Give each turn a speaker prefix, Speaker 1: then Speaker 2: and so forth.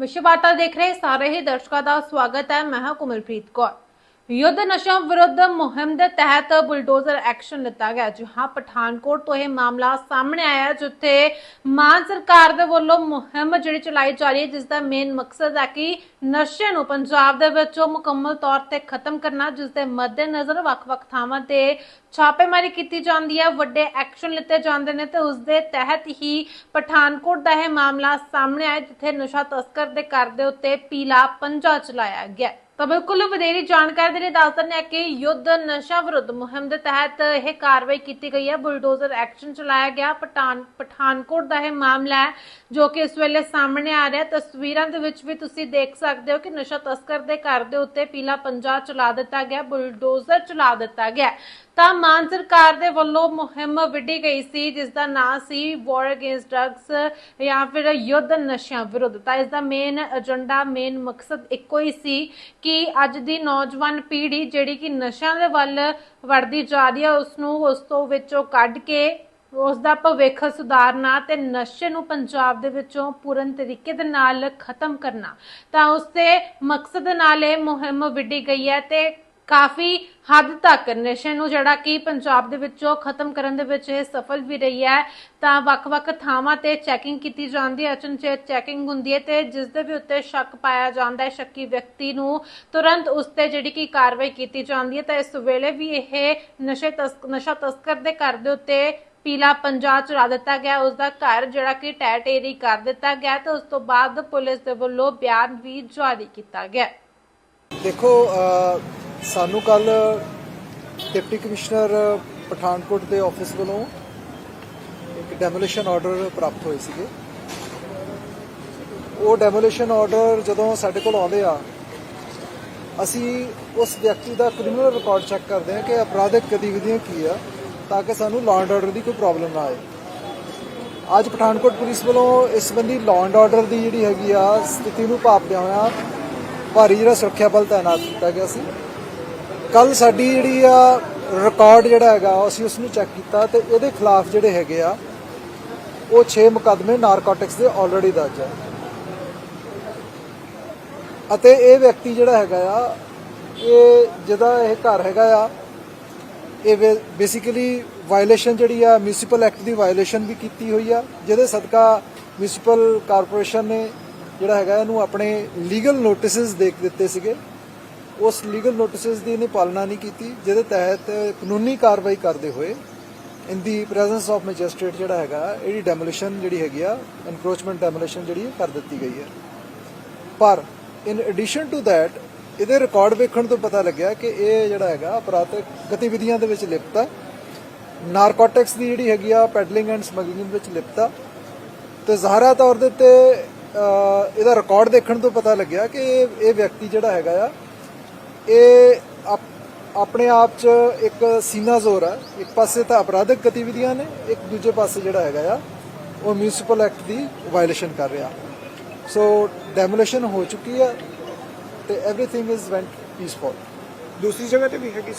Speaker 1: ਵਿਸ਼ਵ ਵਾਰਤਾ ਦੇਖ ਰਹੇ ਸਾਰੇ ਹੀ ਦਰਸ਼ਕਾਂ ਦਾ ਸਵਾਗਤ ਹੈ। ਮੈਂ ਹਾਂ ਕੁਮਲਪ੍ਰੀਤ ਕੌਰ। ਯੁੱਧ ਨਸ਼ਾ ਵਿਰੁੱਧ ਮੁਹਿੰਮ ਦੇ ਤਹਿਤ ਬੁਲਡੋਜ਼ਰ ਐਕਸ਼ਨ ਲਿੱਤਾ ਗਿਆ ਜੀ ਹਾਂ ਪਠਾਨਕੋਟ ਤੋਂ ਇਹ ਮਾਮਲਾ ਸਾਹਮਣੇ ਆਇਆ ਜਿੱਥੇ ਮਾਨ ਸਰਕਾਰ ਦੇ ਵੱਲੋਂ ਮੁਹਿੰਮ ਜਿਹੜੀ ਚਲਾਈ ਜਾ ਰਹੀ ਹੈ ਜਿਸ ਦਾ ਮੇਨ ਮਕਸਦ ਹੈ ਕਿ ਨਸ਼ੇ ਨੂੰ ਪੰਜਾਬ ਦੇ ਵਿੱਚੋਂ ਮੁਕੰਮਲ ਤੌਰ ਤੇ ਖਤਮ ਕਰਨਾ ਜਿਸ ਦੇ ਮੱਦੇਨਜ਼ਰ ਵੱਖ-ਵੱਖ ਥਾਵਾਂ ਤੇ ਛਾਪੇਮਾਰੀ ਕੀਤੀ ਜਾਂਦੀ ਹੈ, ਵੱਡੇ ਐਕਸ਼ਨ ਲਿੱਤੇ ਜਾਂਦੇ ਨੇ ਤੇ ਉਸ ਦੇ ਤਹਿਤ ਹੀ ਪਠਾਨਕੋਟ ਦਾ ਇਹ ਮਾਮਲਾ ਸਾਹਮਣੇ ਆਇਆ ਜਿੱਥੇ ਨਸ਼ਾ ਤਸਕਰ ਦੇ ਘਰ ਦੇ ਉੱਤੇ ਪੀਲਾ ਪੰਜਾ ਚਲਾਇਆ ਗਿਆ ਤਾਂ ਬਿਲਕੁਲ ਵਧੇਰੀ ਜਾਣਕਾਰੀ ਦੇ ਲਈ ਦੱਸ ਦਿੰਦੇ ਹਾਂ ਕਿ ਯੁੱਧ ਨਸ਼ਾ ਵਿਰੁੱਧ ਮੁਹਿੰਮ ਦੇ ਤਹਿਤ ਇਹ ਕਾਰਵਾਈ ਕੀਤੀ ਗਈ ਹੈ। ਬੁਲਡੋਜ਼ਰ ਐਕਸ਼ਨ ਚਲਾਇਆ ਗਿਆ। ਪਠਾਨ, ਪਠਾਨਕੋਟ ਦਾ ਇਹ ਮਾਮਲਾ ਹੈ, ਜੋ ਕਿ ਇਸ ਵੇਲੇ ਸਾਹਮਣੇ ਆ ਰਿਹਾ ਤਸਵੀਰਾਂ ਦੇ ਵਿੱਚ ਵੀ ਤੁਸੀਂ ਦੇਖ ਸਕਦੇ ਹੋ ਕਿ ਨਸ਼ਾ ਤਸਕਰ ਦੇ ਘਰ ਦੇ ਉੱਤੇ ਪੀਲਾ ਪੰਜਾ ਚਲਾ ਦਿੱਤਾ ਗਿਆ, ਬੁਲਡੋਜ਼ਰ ਚਲਾ ਦਿੱਤਾ ਗਿਆ। ਤਾਂ ਮਾਨ ਸਰਕਾਰ ਦੇ ਵੱਲੋਂ ਮੁਹਿੰਮ ਵਿੱਢੀ ਗਈ ਸੀ, ਜਿਸ ਦਾ ਨਾਂ ਸੀ ਵਾਰ ਅਗੇਂਸਟ ਡਰੱਗਸ ਜਾਂ ਫਿਰ ਯੁੱਧ ਨਸ਼ਿਆਂ ਵਿਰੁੱਧ। ਤਾਂ ਇਸ ਦਾ ਮੇਨ ਏਜੰਡਾ ਮੇਨ ਮਕਸਦ ਇੱਕੋ ਹੀ ਸੀ ਕਿ ਅੱਜ ਦੀ ਨੌਜਵਾਨ ਪੀੜ੍ਹੀ ਜਿਹੜੀ ਕਿ ਨਸ਼ਿਆਂ ਦੇ ਵੱਲ ਵੜਦੀ ਜਾ ਰਹੀ ਹੈ ਉਸ ਨੂੰ ਉਸ ਤੋਂ ਵਿੱਚੋਂ ਕੱਢ ਕੇ ਉਸ ਦਾ ਭਵਿੱਖ ਸੁਧਾਰਨਾ ਤੇ ਨਸ਼ੇ ਨੂੰ ਪੰਜਾਬ ਦੇ ਵਿੱਚੋਂ ਪੂਰਨ ਤਰੀਕੇ ਦੇ ਨਾਲ ਖਤਮ ਕਰਨਾ ਤਾਂ ਉਸ ਦੇ ਮਕਸਦ ਨਾਲ ਇਹ ਮੁਹਿੰਮ ਵਿੱਢੀ ਗਈ ਹੈ ਤੇ ਕਾਫੀ ਹੱਦ ਤੱਕ ਨਸ਼ੇ ਨੂੰ ਜਿਹੜਾ ਕਿ ਪੰਜਾਬ ਦੇ ਵਿੱਚੋਂ ਖਤਮ ਕਰਨ ਦੇ ਵਿੱਚ ਇਹ ਸਫਲ ਵੀ ਰਹੀ ਹੈ। ਤਾਂ ਵੱਖ-ਵੱਖ ਥਾਵਾਂ ਤੇ ਚੈਕਿੰਗ ਕੀਤੀ ਜਾਂਦੀ ਹੈ। ਅਚਨਚੇਤ ਚੈਕਿੰਗ ਹੁੰਦੀ ਹੈ ਤੇ ਜਿਸ ਦੇ ਵੀ ਉੱਤੇ ਸ਼ੱਕ ਪਾਇਆ ਜਾਂਦਾ ਹੈ, ਸ਼ੱਕੀ ਵਿਅਕਤੀ ਨੂੰ ਤੁਰੰਤ ਉਸ ਤੇ ਜਿਹੜੀ ਕਿ ਕਾਰਵਾਈ ਕੀਤੀ ਜਾਂਦੀ ਹੈ। ਤਾਂ ਇਸ ਵੇਲੇ ਵੀ ਇਹ ਨਸ਼ੇ ਤਸਕ, ਨਸ਼ਾ ਤਸਕਰ ਦੇ ਘਰ ਦੇ ਉੱਤੇ ਪੀਲਾ ਪੰਜਾ ਚੜਾ ਦਿੱਤਾ ਗਿਆ। ਉਸ ਦਾ ਘਰ ਜਿਹੜਾ ਕਿ ਟੈ ਟੇਰੀ ਕਰ ਦਿੱਤਾ ਗਿਆ ਤੇ ਉਸ ਤੋਂ ਬਾਅਦ ਪੁਲਿਸ ਦੇ ਵੱਲੋਂ ਬਿਆਨ ਵੀ ਜਾਰੀ ਕੀਤਾ ਗਿਆ।
Speaker 2: ਦੇਖੋ ਸਾਨੂੰ ਕੱਲ ਡਿਪਟੀ ਕਮਿਸ਼ਨਰ ਪਠਾਨਕੋਟ ਦੇ ਆਫਿਸ ਵੱਲੋਂ ਇੱਕ ਡੈਮੋਲੀਸ਼ਨ ਆਰਡਰ ਪ੍ਰਾਪਤ ਹੋਏ ਸੀਗੇ। ਉਹ ਡੈਮੋਲੀਸ਼ਨ ਆਰਡਰ ਜਦੋਂ ਸਾਡੇ ਕੋਲ ਆਉਂਦੇ ਆ, ਅਸੀਂ ਉਸ ਵਿਅਕਤੀ ਦਾ ਕ੍ਰਿਮੀਨਲ ਰਿਕਾਰਡ ਚੈੱਕ ਕਰਦੇ ਹਾਂ ਕਿ ਅਪਰਾਧਿਕ ਗਤੀਵਿਧੀਆਂ ਕੀ ਆ, ਤਾਂ ਕਿ ਸਾਨੂੰ ਲਾਅ ਐਂਡ ਆਰਡਰ ਦੀ ਕੋਈ ਪ੍ਰੋਬਲਮ ਨਾ ਆਏ। ਅੱਜ ਪਠਾਨਕੋਟ ਪੁਲਿਸ ਵੱਲੋਂ ਇਸ ਸੰਬੰਧੀ ਲਾਅ ਐਂਡ ਆਰਡਰ ਦੀ ਜਿਹੜੀ ਹੈਗੀ ਆ, ਸਥਿਤੀ ਨੂੰ ਭਾਪਦਿਆਂ ਹੋਇਆ ਭਾਰੀ ਜਿਹੜਾ ਸੁਰੱਖਿਆ ਬਲ ਤਾਇਨਾਤ ਕੀਤਾ ਗਿਆ ਸੀ। ਕੱਲ ਸਾਡੀ ਜਿਹੜੀ ਆ ਰਿਕਾਰਡ ਜਿਹੜਾ ਹੈਗਾ, ਅਸੀਂ ਉਸ ਨੂੰ ਚੈੱਕ ਕੀਤਾ ਤੇ ਇਹਦੇ ਖਿਲਾਫ ਜਿਹੜੇ ਹੈਗੇ ਆ, ਉਹ 6 ਮੁਕੱਦਮੇ ਨਾਰਕੋਟਿਕਸ ਦੇ ਆਲਰੇਡੀ ਦਰਜ ਆ। ਅਤੇ ਇਹ ਵਿਅਕਤੀ ਜਿਹੜਾ ਹੈਗਾ ਆ, ਇਹ ਜਿਹਦਾ ਇਹ ਘਰ ਹੈਗਾ ਆ, ਇਹ ਬੇਸਿਕਲੀ ਵਾਇਲੇਸ਼ਨ ਜਿਹੜੀ ਆ ਮਿਊਨਿਸਪਲ ਐਕਟ ਦੀ ਵਾਇਲੇਸ਼ਨ ਵੀ ਕੀਤੀ ਹੋਈ ਆ, ਜਿਹਦੇ ਸਦਕਾ ਮਿਊਨਿਸਪਲ ਕਾਰਪੋਰੇਸ਼ਨ ਨੇ ਜਿਹੜਾ ਹੈਗਾ, ਇਹਨੂੰ ਆਪਣੇ ਲੀਗਲ ਨੋਟਿਸਸ ਦੇ ਦਿੱਤੇ ਸੀਗੇ। ਉਸ ਲੀਗਲ ਨੋਟਿਸਸ ਦੀ ਇਹਨੇ ਪਾਲਣਾ ਨਹੀਂ ਕੀਤੀ, ਜਿਹਦੇ ਤਹਿਤ ਕਾਨੂੰਨੀ ਕਾਰਵਾਈ ਕਰਦੇ ਹੋਏ in the presence of magistrate ਜਿਹੜਾ ਹੈਗਾ, ਇਹਦੀ ਡੈਮੋਲੀਸ਼ਨ ਜਿਹੜੀ ਹੈਗੀ ਆ ਐਨਕਰੋਚਮੈਂਟ ਡੈਮੋਲੀਸ਼ਨ ਜਿਹੜੀ ਕਰ ਦਿੱਤੀ ਗਈ ਹੈ। ਪਰ ਇਨ ਐਡੀਸ਼ਨ ਟੂ ਥੈਟ ਇਹਦੇ ਰਿਕਾਰਡ ਵੇਖਣ ਤੋਂ ਪਤਾ ਲੱਗਿਆ ਕਿ ਇਹ ਜਿਹੜਾ ਹੈਗਾ ਅਪਰਾਧਿਕ ਗਤੀਵਿਧੀਆਂ ਦੇ ਵਿੱਚ ਲਿਪਤ ਹੈ ਨਾਰਕੋਟਿਕਸ ਦੀ ਜਿਹੜੀ ਹੈਗੀ ਆ ਪੈਡਲਿੰਗ ਐਂਡ ਸਮਗਲਿੰਗ ਵਿੱਚ ਲਿਪਤ ਆ। ਤੇ ਜ਼ਾਹਰਾ ਤੌਰ ਦੇ ਉੱਤੇ ਇਹਦਾ ਰਿਕਾਰਡ ਦੇਖਣ ਤੋਂ ਪਤਾ ਲੱਗਿਆ ਕਿ ਇਹ ਵਿਅਕਤੀ ਜਿਹੜਾ ਹੈਗਾ ਆ ਇਹ ਆਪ- ਆਪਣੇ ਆਪ 'ਚ ਇੱਕ ਸੀਨਾ ਜ਼ੋਰ ਹੈ ਇੱਕ ਪਾਸੇ ਤਾਂ ਅਪਰਾਧਿਕ ਗਤੀਵਿਧੀਆਂ ਨੇ ਇੱਕ ਦੂਜੇ ਪਾਸੇ ਜਿਹੜਾ ਹੈਗਾ ਆ ਉਹ ਮਿਊਨਿਸਪਲ ਐਕਟ ਦੀ ਵਾਇਲੇਸ਼ਨ ਕਰ ਰਿਹਾ ਸੋ ਡੈਮੋਲੀਸ਼ਨ ਹੋ ਚੁੱਕੀ ਹੈ ਤੇ एवरीथिंग ਇਜ਼ ਵੈਂਟ ਪੀਸਫੁਲ
Speaker 3: ਦੂਸਰੀ ਜਗ੍ਹਾ ਤੇ ਵੀ ਹੈਗੀ ਸੀ